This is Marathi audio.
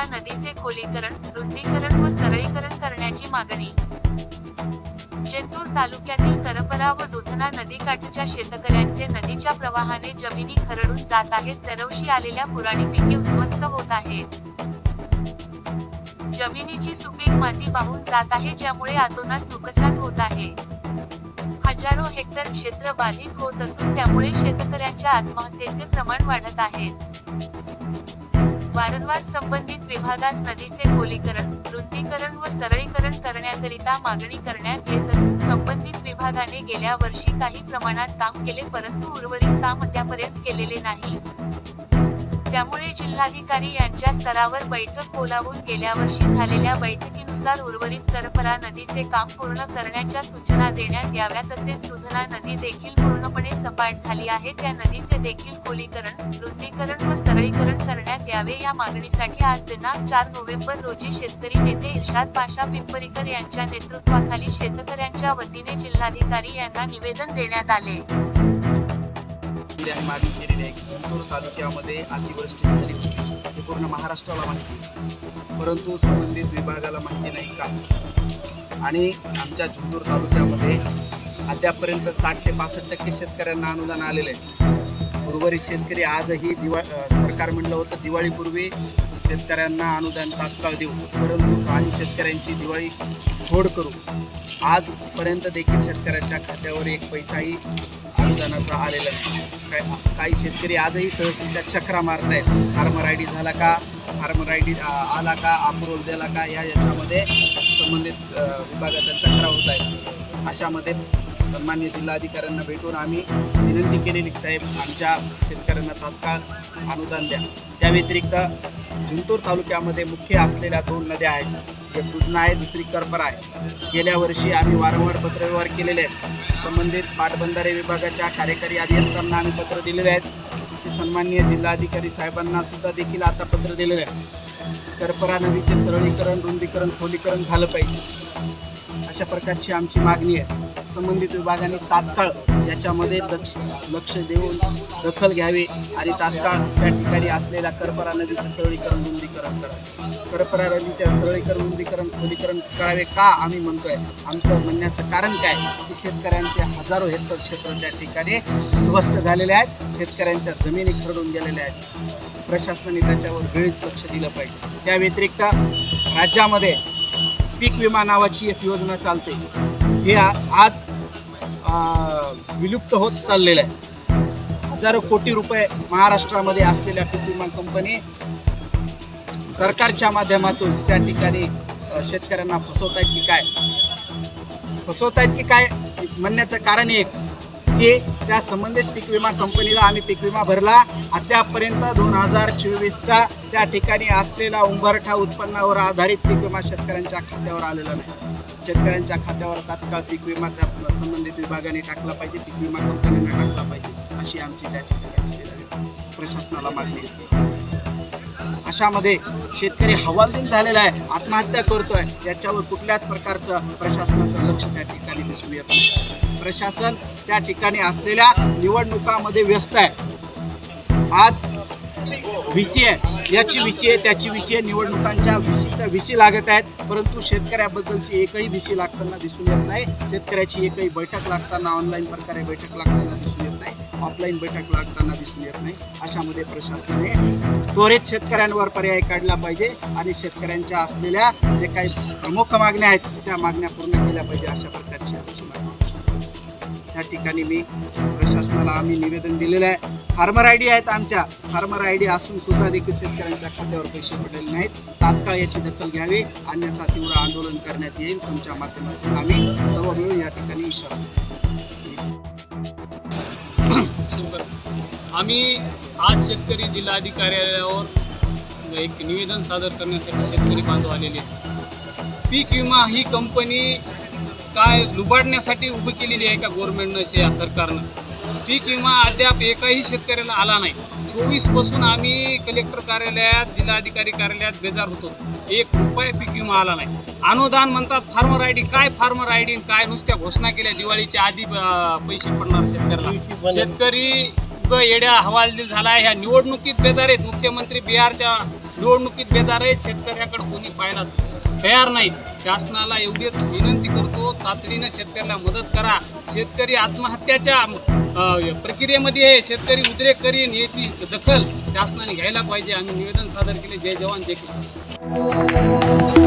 दुधना नदीचे खोलीकरण रुंदीकरण व सरळीकरण करण्याची मागणी. जेतूर तालुक्यातील करपरा व दुधना नदीकाठच्या शेतकऱ्यांचे नदीच्या प्रवाहाने जमिनी खरडून जात आहेत दरवशी आलेल्या पुराणी पिके उद्ध्वस्त होत आहेत. जमिनीची सुपीक माती वाहून जात आहे ज्यामुळे आतोनात नुकसान होत आहे. हजारो हेक्टर क्षेत्र बाधित होत असून त्यामुळे शेतकऱ्यांच्या आत्महत्येचे प्रमाण वाढत आहे. वारंवार संबंधित विभागास नदीचे खोलीकरण रुंदीकरण व सरळीकरण करण्याकरिता मागणी करण्यात येत असून संबंधित विभागाने गेल्या वर्षी काही प्रमाणात काम केले परंतु उर्वरित काम अद्यापर्यंत केलेले नाही. त्यामुळे जिल्हाधिकारी यांच्या स्तरावर बैठक बोलावून गेल्या वर्षी झालेल्या बैठकीनुसार उर्वरित करपरा नदीचे काम पूर्ण करण्याच्या सूचना देण्यात याव्या तसेच दुधना नदी देखील पूर्णपणे सपाट झाली आहे. त्या नदीचे देखील खोलीकरण रुंदीकरण व सरळीकरण करण्यात यावे या मागणीसाठी आज दिनांक चार नोव्हेंबर रोजी शेतकरी नेते इर्शाद पाशा पिंपरीकर यांच्या नेतृत्वाखाली शेतकऱ्यांच्या वतीने जिल्हाधिकारी यांना निवेदन देण्यात आले. केली आणि मागणी केलेली आहे. की जिंतूर तालुक्यामध्ये अतिवृष्टी झाली हे पूर्ण महाराष्ट्राला माहिती आहे. परंतु संबंधित विभागाला माहिती नाही का? आणि आमच्या जिंतूर तालुक्यामध्ये अद्यापर्यंत साठ ते पासष्ट टक्के शेतकऱ्यांना अनुदान आलेले आहे. उर्वरित शेतकरी आजही दिवा सरकार म्हणलं होतं दिवाळीपूर्वी शेतकऱ्यांना अनुदान तात्काळ देऊ परंतु काही शेतकऱ्यांची दिवाळी फोड करू. आजपर्यंत देखील शेतकऱ्यांच्या खात्यावर एक पैसाही अनुदानाचा आलेला नाही. काय काही शेतकरी आजही तहसीलच्या चक्रा आहेत फार्मर आय डी झाला का? फार्मर आय डी आला का? अप्रुव्हल दिला का? या याच्यामध्ये संबंधित विभागाचा विभागाच्या चक्रा होत आहेत अशामध्ये सन्मान्य जिल्हाधिकाऱ्यांना भेटून आम्ही विनंती केलेली साहेब आमच्या शेतकऱ्यांना तात्काळ अनुदान द्या. त्या व्यतिरिक्त जिंतूर तालुक्यामध्ये मुख्य असलेल्या दोन नद्या आहेत. एक दुधना आहे दुसरी करपरा आहे. गेल्या वर्षी आम्ही वारंवार पत्रव्यवहार केलेले आहेत. संबंधित पाटबंधारे विभागाच्या कार्यकारी अभियंत्यांना आम्ही पत्र दिलेले आहेत. सन्माननीय जिल्हाधिकारी साहेबांना सुद्धा देखील आता पत्र दिलेलं आहे करपरा नदीचे सरळीकरण रुंदीकरण खोलीकरण झालं पाहिजे. अशा प्रकारची आमची मागणी आहे. संबंधित विभागाने तात्काळ याच्यामध्ये लक्ष लक्ष देऊन दखल घ्यावी आणि तात्काळ त्या ठिकाणी असलेल्या करपरा नदीचं सरळीकरण रुंदीकरण करावे करपरा नदीच्या सरळीकरण रुंदीकरण खोलीकरण करावे का आम्ही म्हणतोय? आमचं म्हणण्याचं कारण काय? की शेतकऱ्यांचे हजारो हेक्टर क्षेत्र त्या ठिकाणी उद्ध्वस्त झालेले आहेत. शेतकऱ्यांच्या जमिनी खरडून गेलेल्या आहेत. प्रशासनाने त्याच्यावर वेळीच लक्ष दिलं पाहिजे. त्या व्यतिरिक्त राज्यामध्ये पीक विमा नावाची एक योजना चालते. हे आज विलुप्त होत चाललेलं आहे. हजारो कोटी रुपये महाराष्ट्रामध्ये असलेल्या पीक विमा कंपनी सरकारच्या माध्यमातून त्या ठिकाणी शेतकऱ्यांना फसवत आहेत की काय? फसवत आहेत की काय? म्हणण्याचं कारण एक की त्या संबंधित पीक विमा कंपनीला आम्ही पीक विमा भरला अद्यापर्यंत दोन हजार चोवीसचा त्या ठिकाणी असलेला उंबरठा उत्पन्नावर आधारित पीक विमा शेतकऱ्यांच्या खात्यावर आलेला नाही. शेतकऱ्यांच्या खात्यावर तात्काळ पीक विमा त्या संबंधित विभागाने टाकला पाहिजे पीक विमा कंपनीने टाकला पाहिजे अशी आमची त्या ठिकाणी प्रशासनाला मागणी आहे. अशामध्ये शेतकरी हवालदिल झालेला आहे आत्महत्या करतोय याच्यावर कुठल्याच प्रकारचं प्रशासनाचं लक्ष त्या ठिकाणी दिसून येत नाही. प्रशासन त्या ठिकाणी असलेल्या निवडणुकामध्ये व्यस्त आहे. आज व्हीसी आहे. याची व्हीसी आहे त्याची व्हीसी आहे. निवडणुकांच्या व्हीसीचा व्हीसी लागत आहेत. परंतु शेतकऱ्याबद्दलची एकही व्हीसी लागताना दिसून येत नाही. शेतकऱ्याची एकही बैठक लागताना ऑनलाईन प्रकारे बैठक लागताना दिसून येत नाही. ऑफलाईन बैठक लागताना दिसून येत नाही. अशामध्ये प्रशासनाने त्वरित शेतकऱ्यांवर पर्याय काढला पाहिजे आणि शेतकऱ्यांच्या असलेल्या जे काही प्रमुख मागण्या आहेत त्या मागण्या पूर्ण केल्या पाहिजे अशा प्रकारची आमची मागणी. त्या ठिकाणी मी शासनाला आम्ही निवेदन दिलेलं आहे. फार्मर आय डी आहेत आमच्या. फार्मर आय डी असून सुद्धा देखील शेतकऱ्यांच्या खात्यावर पैसे पडलेले नाहीत. तात्काळ याची दखल घ्यावी. अन्यथा तीव्र आंदोलन करण्यात येईल. तुमच्या माध्यमातून आम्ही सर्व मिळून या ठिकाणी इशारा आम्ही आज शेतकरी जिल्हाधिकाऱ्यावर एक निवेदन सादर करण्यासाठी शेतकरी बांधव आलेले आहेत. पीक विमा ही कंपनी काय लुबाडण्यासाठी उभी केलेली आहे का गव्हर्नमेंटनं या सरकारनं? पीक विमा अद्याप एकाही शेतकऱ्याला आला नाही. चोवीसपासून आम्ही कलेक्टर कार्यालयात जिल्हाधिकारी कार्यालयात बेजार होतो. एक रुपये पीक विमा आला नाही. अनुदान म्हणतात फार्मर आय डी. काय फार्मर आय डी काय नुसत्या घोषणा केल्या दिवाळीच्या आधी पैसे पडणार शेतकऱ्याला? शेतकरी येड्या हवालदिल झाला ह्या निवडणुकीत बेजार आहेत. मुख्यमंत्री बिहारच्या निवडणुकीत बेजार आहेत. शेतकऱ्याकडे कोणी पाहायला तयार नाहीत शासनाला एवढीच विनंती करतो. तातडीनं शेतकऱ्याला मदत करा. शेतकरी आत्महत्याच्या प्रक्रियेमध्ये शेतकरी उद्रेक करीन याची दखल शासनाने घ्यायला पाहिजे. आम्ही निवेदन सादर केले. जय जवान जय किसान.